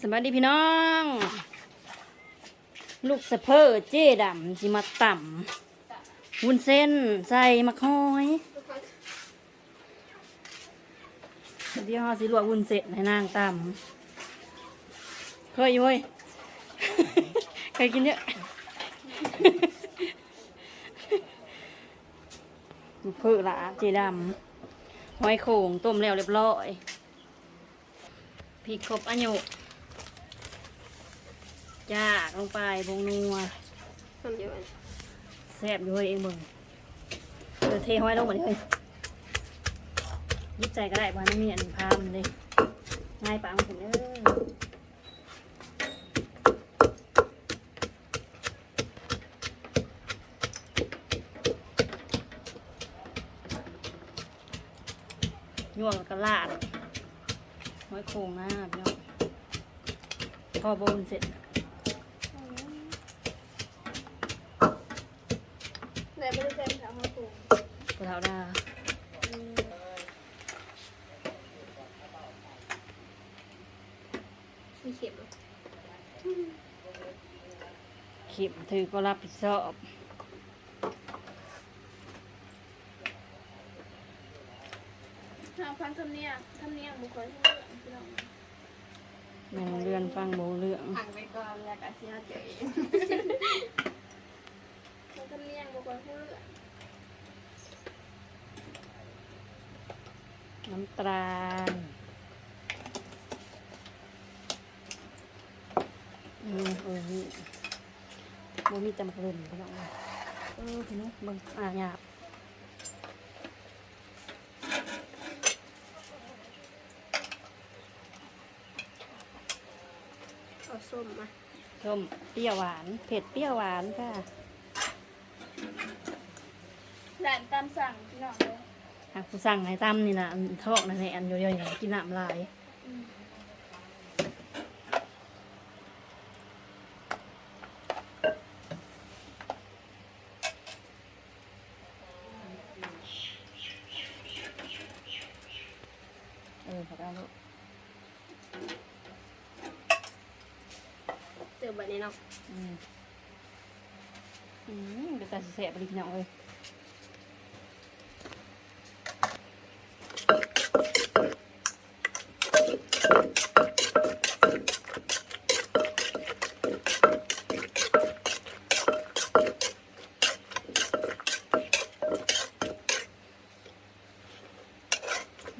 สวัสดีพี่น้อง ลูกสะเพอเจ๊ดำสิมาต่ำวุ้นเส้นใส่มะคอยเดี๋ยวเราสิลวกวุ้นเส้นให้นางต่ำเฮ้ยเฮ้ยใครกินเยอะลูกเพื่อละเจ๊ดำหอยโข่งต้มแล้วเรียบร้อย พริกครบอันยุจากลงไปบงนัวทำเดียวกันแซ่บอยู่เฮ้ยเองเบิ่งเออเทห้อยลงหมดเลยยิบใจก็ได้เพราะมันมีอันพามันเลยง่ายปังถึงเออยวงแล้วก็ลาด ห้อยโค้งหน้าพี่น้องพอบนเสร็จแต่ไม่ได้ใช้ภาษาฮ่องกงกระเทาดามีเข็มเหรอเข็มถือก็รับผิดชอบ ถ้าฟังทำเนียงทำเนียงบุคคลที่เรื่องพี่น้องยังเรือนฟังโบเรื่องห่างไปก่อนแล้วก็เสียใจฟังทำเนียงบุคคลที่เรื่องน้ำตาลอืมเออนี่โบมีแต่มักเล่นพี่น้องเออพี่น้องเบิ่งอ่าหยาบ เอาส้มมา ส้มเปรี้ยวหวาน เผ็ดเปรี้ยวหวานค่ะแหลนตามสั่งพี่น้องเลย หากผู้สั่งให้ตั้มนี่นะอันทอกนะในอันเดียวๆนี่กินน้ำลาย เออขอเอาลูก เจอแบบนี้เนาะ อืมอืม เดี๋ยวตาสิแสบไปดิพี่น้องเลย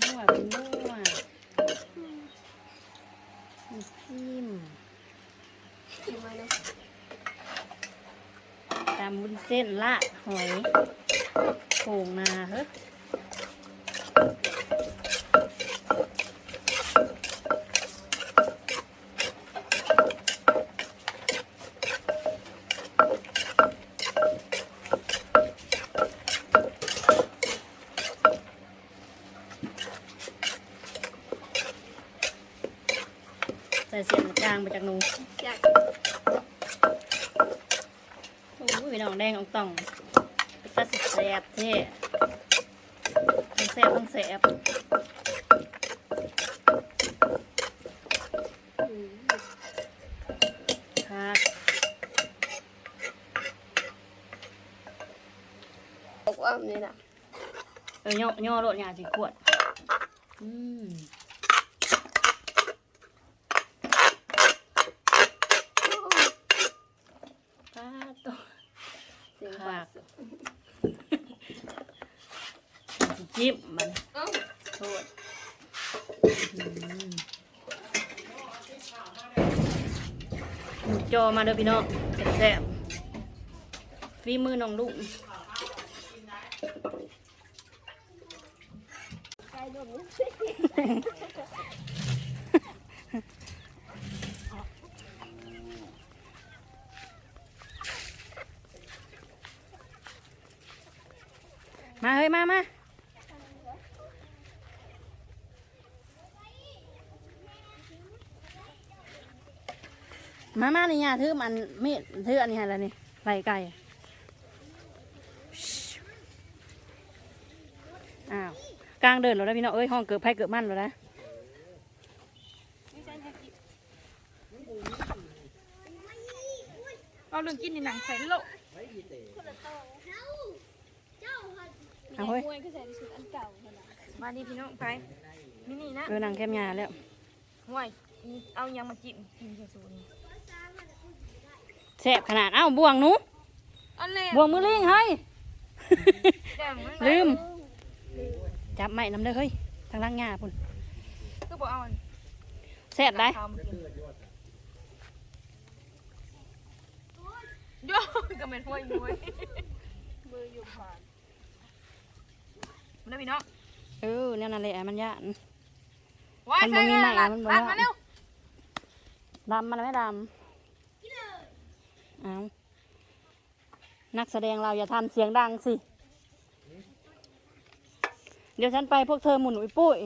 มั่วเป็นมั่วมีซิมกินไว้เนาะ ตามวุ้นเส้นลาดหอยโขงนาเฮ้ยใส่เสียงกลางไปจากหนูอยาก โอ้ยน้องแดงอองต้องตัดสิแสบเท่ทั้งแสบทั้งแสบอืมค่ะบอกว่านี่นะเออย่อย่อโลดยาสิขวด อืม ป้าตัว เสียง ค่ะ ปากจิ้มมันโทษอืมจอมาเด้อพี่น้องแซ่บๆฝีมือน้องลุง มาเฮ้ยมามามามานี่ยาถือมันมีถืออันนี้อะไรนี่ไหลไก่อ้าวกลางเดินเราได้พี่น้องเอ้ยห้องเกิดไพ่เกิดมั่นเราไนะเอาเรื่องกินในหนังใส่โลก เอาเฮ้ยมวยคือใส่ชุดอันเก่าขนาดมาดีพี่น้องไปมินี่นะเออนางแคมยาแล้วห่วยเอายังมาจิ้มกินแค่สูนี่แซ่บขนาดเอ้าบ่วงหนูอันแรกบ่วงมือลิงเฮ้ยแจ่มมันลืม จับไม้น้ำเด้อเฮ้ยทางล่างหญ้าพุ่นคือบอกเอาอันแซ่บได้ข้าวมากินโยก็เป็นห่วยห่วยมืออยู่ผ่าน มันได้พี่น้องเออแนวนั้นแหละมันย่านว้ายมันบ่มีไม้ใส่มันบ่ลาดว่ามาเร็วดำมันไม่ดำเอานักแสดงเราอย่าทำเสียงดังสิ เดี๋ยวฉันไปพวกเธอหมุนอุ้ยปุ้ย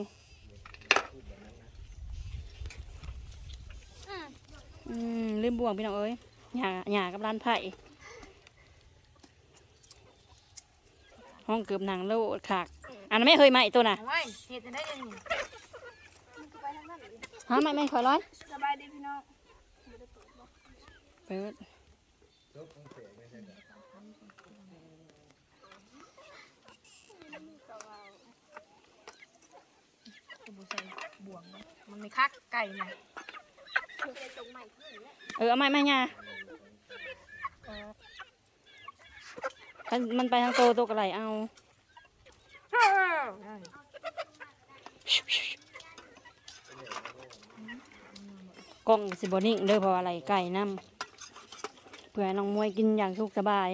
อืมลืมบ่วงพี่น้องเอ้ยหยาหยากับร้านไผ่ห้องเกือบหนังโลดขาก อันนั้นไม่เคยมาอีกตัวน่ะโอ้ยเห็ดจะได้ยังไงไปทางนั้นเลยฮะไม่ไม่คอยร้อยสบายดีพี่น้องไม่ได้เปิดบ่เปิดกูบูใส่บ่วงนะมันไม่คักไก่นะคือไปตรงใหม่ขึ้นแล้วเออเอาไม่ไม่หยาถ้ามันไปทางโตโตกระไรเอา กล้องสิบนิ่งเด้อเพราะอะไรไก่น้ำเพื่อให้น้องมวยกินอย่างสุขสบาย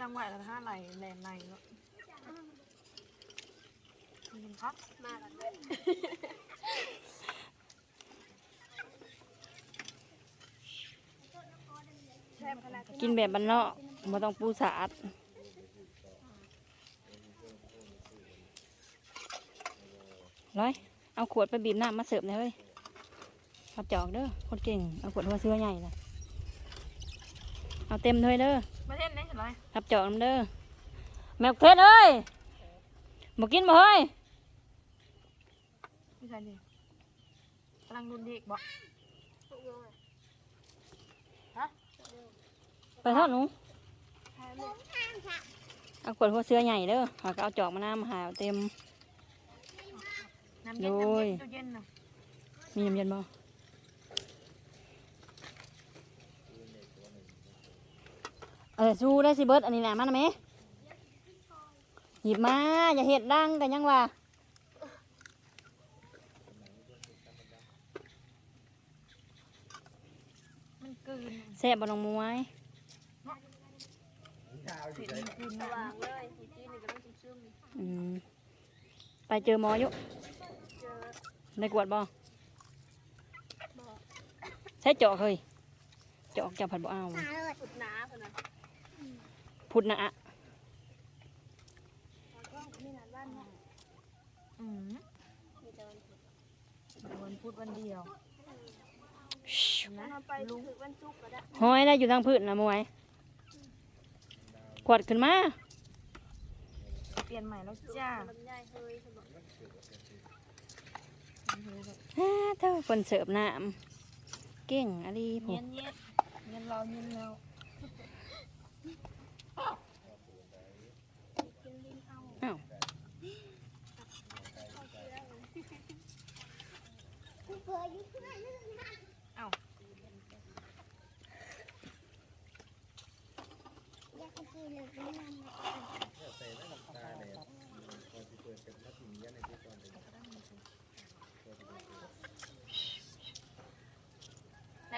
ดังไหวแล้วห้าไหลแหลมในเนาะมันครับมากันเลยแซ่บขนาดที่กินแบบบ้านนอกไม่ต้องปูสาด ร้อย เอาขวดไปบีบน้ำมาเสิร์ฟหน่อยเฮ้ยขับจอกเด้อคนเก่ง เอาขวดหัวเสื้อใหญ่เลยเอาเต็มเลยเด้อมาเท่นได้เห็นไรขับจอกน้ำเด้อ แมวเทศเอ้ยบอกกินบ่เฮ้ยไม่ใช่ดิกำลังรุนเด็กบอกถูกลงอะไปทอดหนูทานเลยเอาขวดหัวเสื้อใหญ่เด้อหาก็เอาจอกมาน้ำมาหาเอาเต็ม น้ำเย็นโดน้ำยเย็นตู้เย็นเนาะมีน้ำเย็นบ่เออสู้ได้สิเบิร์ดอันนี้นะมันนะแม่หยิบมา อย่าเห็ดดังกันยังว่ามันกลืนแซ่บบ่น้องมวยเผ็ดมันกลืนสนะว่างเลยทีกี้นี่ก็ต้องซึมอืมไปเจอหมออยู่ๆเจอ ได้กวดบ่บอกใช้เจาะเคยเจาะจับผัดบ่เอาขุดหนาขนาดพุดนะอะก็มีหลานบ้านเนาะอืมมีแต่วันวันพุธวันเดียวนะมาไปถึงวันศุกร์ก็ได้ห้อยได้อยู่ทางพื้นนะมวยกวดขึ้นมา เปลี่ยนใหม่แล้วจ้าลำไยเฮ้ยสมบัติฮ่าเท่าคนเสิร์ฟน้ำเก่งอะไรผเย็มนเย็นเย็นเราเย็นเรากินลิ้นเอาอ้าว เอ้า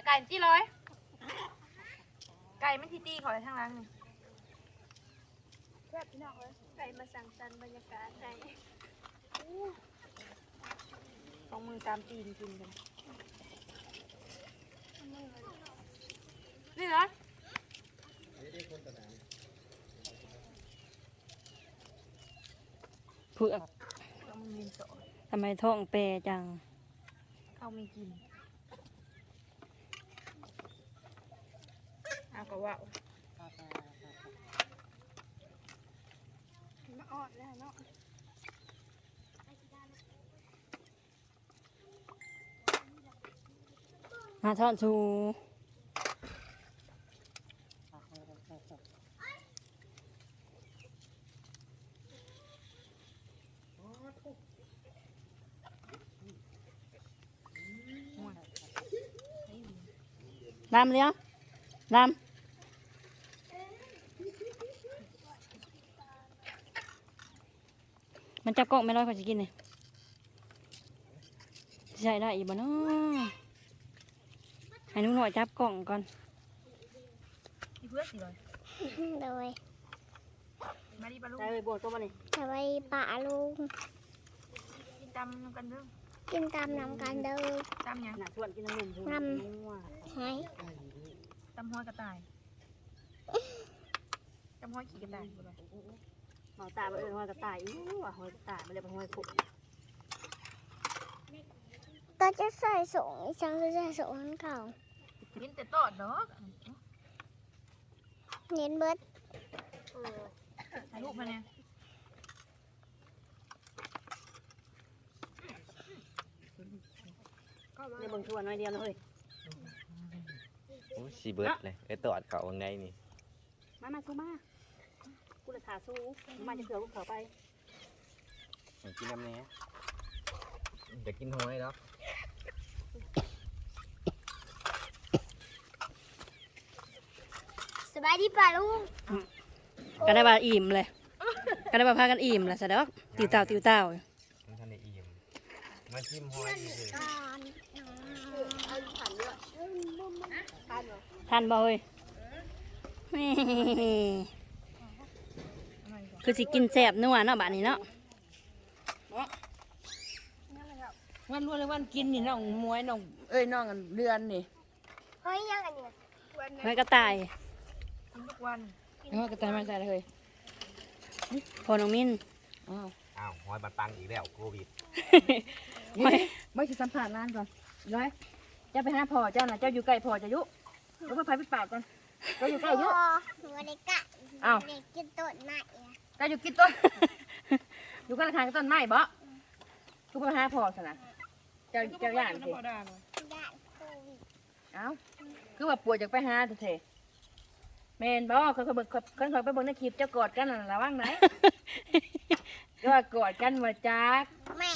ไหนไก่จี้ร้อย ไก่ไม่ทีตีขออะไรทางร้านนี่แซ่บพี่น้องเลยไก่มาสั่งสรรค์บรรยากาศให้สองมือตามตีนกินกันนี่เหรอเผือกเอามันมีโสดทำไมท้องเปรจัง เข้าไม่กินาวามาออดแล้นาะมาทอดชูลำเลี้ยลำ จับกล้องไม่ร้อยเขาจะกินเลยใช่ได้อีกบ่เนาะให้นุ่งหน่อยจับกล้องก่อนมีเพื่อนสิเลยโดยมาดีปลาลูกได้ไปบวชตัวมันนี่จะไปป่าลุงกินตำน้ำกันเด้อกินตามนำกันเด้อตำหยังหนักส่วนกินน้ำนมพูน้ให้ตำห้อยกระต่ายตำห้อยขี่กระต่าย หมอตาไปเอิ้นหอยกระต่ายอู้ว่าหอยกระต่ายมันเลยเป็นหอยขุดก็จะใส่สูงอีจังก็จะสูงเก่ากินแต่ตอดดอกเน้นเบิดถ่ายรูปมาเนี่ยในเบิ่งชวนน้อยเดียวนะเฮ้ยโอ้ยสีเบิร์ดเลยไอ้ตอดเขาไงนี่ มา มาสู้มา กูเลยขาสู้มาจะเผื่อกูเขาไปอยากกินน้ำเนี้ยอยากกินหอยแล้วสบายดีป่าลุงก็ได้ว่าอิ่มเลย ก็ได้ว่าพากันอิ่มแหละสะดอกติวเต่าติวเต่ามันทันได้อิ่มมาชิมหอยดิก่อนท่านบ่เฮ้ยแหม่ คือสิกินแซ่บนัวเนาะบ้านนี้เนาะวันรวนเลยวันกินนี่น้องมวยน้องเอ้ยน้องอันเดือนนี่เฮ้ยยังอันเนี้ยหอยกระต่ายกินทุกวันเฮ้ยกระต่ายมาใส่เลยพอน้องมินอ้าวอ้าวหอยบัดปังอีกแล้วโควิดหอยไม่ใช่สัมผัสร้านก่อนร้อยเจ้าไปหาพ่อเจ้าน่ะเจ้าอยู่ใกล้พ่อจะยุแล้วก็ไปปิดปากก่อนเจ้าอยู่ใกล้ยุพ่อหนูได้กะอ้าวเด็กกินต้นไม้ อะเจ้าอยู่กินต้น อยู่กันทางต้นไม้บ่ทุกไปหาพ่อสนะเจ้าเจ้าย่านสิพอได้บ่ได้โควิดเอ้าคือว่าป่วยจากไปหาเถอะแมนบ่เขาเขาเบิกเขาเขาไปเบิ่งในคลิปเจ้ากอดกันน่ะระวังไหนก็ว่ากอดกันมาจักแม่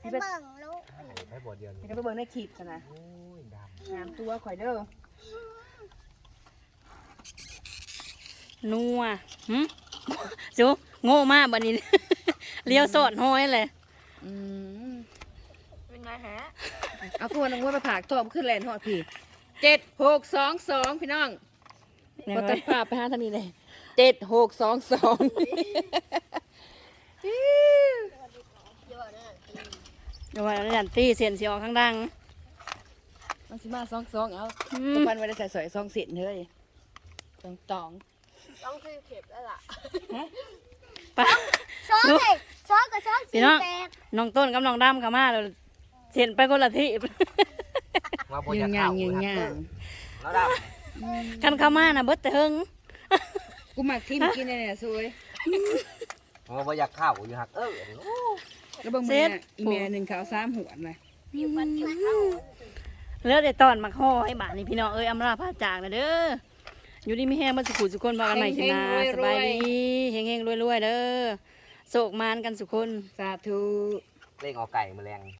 ไปเบิ่งลูกให้บอดเดียวนี่เดี๋ยวก็ไปเบิ่งในคลิปซะนะโอ้ยดน้ำตัวข่อยเด้อ นัวหึจูโง่มากบัดนี้ เลี้ยวสอดห้อยเลยอืมเป็นไงแฮะเอาตัวน้องว่าไปผากตัวขึ้นแลนหอดพี่เจ็ดหกสองสองพี่น้องมาตัดภาพไปหาทางนี้เลยเจ็ดหกสองสองเดี๋ยวว่าแล้วยันตีเสียนเสียงข้างดังมันสิมาสองสองเอาอืตะมพันไว้ได้ใส่สอยสองเสียนเลยสองตอง ต้องซื้อเข็บแล้วล่ะไปะช้อนเลยช้อนกับช้อนพี่สีน้องแดงน้องต้นกับน้องดำเข้ามาแล้วเสียนไปคนละที่ำว่าบ่อยากย่างเข้าย่างย่างแล้วดกันเข้ามาน่ะเบิดแต่เฮิงกูมักทิมกินเนี่ยสวยำว่าบ่อยากเข้าอยู่หักเออแล้วเบางมือน่ะอีเมลหนึ่งขาวสามหัวนะเหลือแต่ตอนมักห่อให้บาทนี่พี่น้องเอ้ยอำลาพาจากนะเด้อ อยู่ดีมีแห้งมาสุขุสุคนพากันใหม่ขึ้นมาสบายดีเฮงๆรวยๆเด้อโศกมานกันสุคนสาธุเล่งเอาไก่แมาแรง